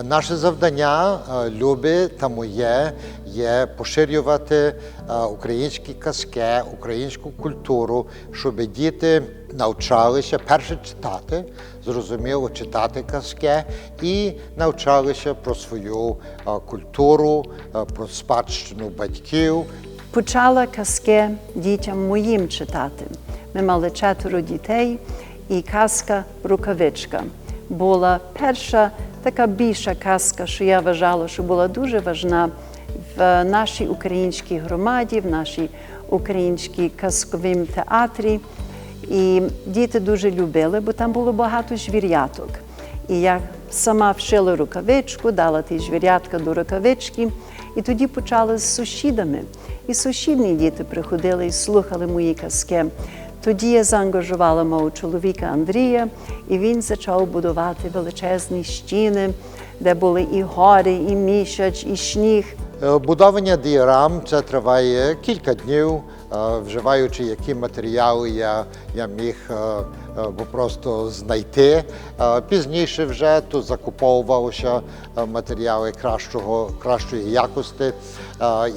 Наше завдання, е, любі та моє, є поширювати е, українські казки, українську культуру, щоб діти навчалися перше читати, зрозуміло читати казки і навчалися про свою е, культуру, про спадщину батьків. Почала казки дітям моїм читати. Ми мали четверо дітей, і казка Рукавичка була перша така більша казка, що я вважала, що була дуже важна в нашій українській громаді, в нашій українській казковім театрі. І діти дуже любили, бо там було багато звіряток. І я сама вшила рукавичку, дала ті звірятка до рукавички, і тоді почала з сусідами. І сусідні діти приходили і слухали мої казки. Тоді я заангажувала мого чоловіка Андрія, і він почав будувати величезні стіни, де були і гори, і місяць, і сніг. Будовання Будування діорам це триває кілька днів, е, вживаючи які матеріали я, я міг е, е, просто знайти. Е, Пізніше вже тут закуповувалися е, матеріали кращого, кращої якості е,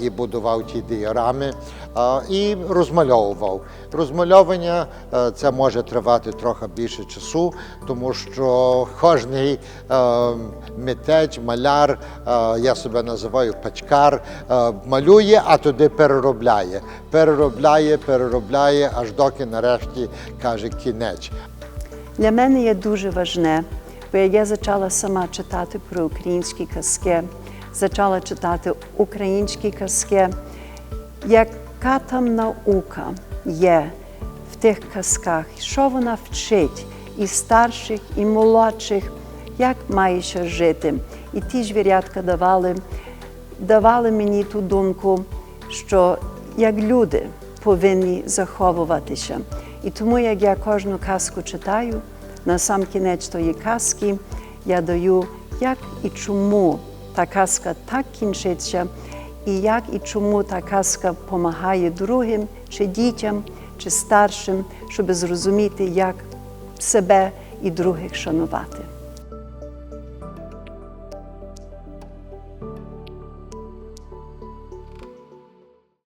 і будував ті діорами е, і розмальовував. Розмальовування е, це може тривати трохи більше часу, тому що е, митець, маляр, е, я себе називаю пачкар, е, малює, а туди переробляє. Переробляє, переробляє, аж доки нарешті каже кінець. Для мене є дуже важне, бо я почала сама читати про українські казки, почала читати українські казки, яка там наука є в тих казках, що вона вчить і старших, і молодших, як маєш жити. І ті звірятка давали, давали мені ту думку, що як люди повинні заховуватися. І тому, як я кожну казку читаю, на сам кінець тої казки я даю, як і чому та казка так кінчиться, і як і чому та казка допомагає другим, чи дітям, чи старшим, щоб зрозуміти, як себе і других шанувати.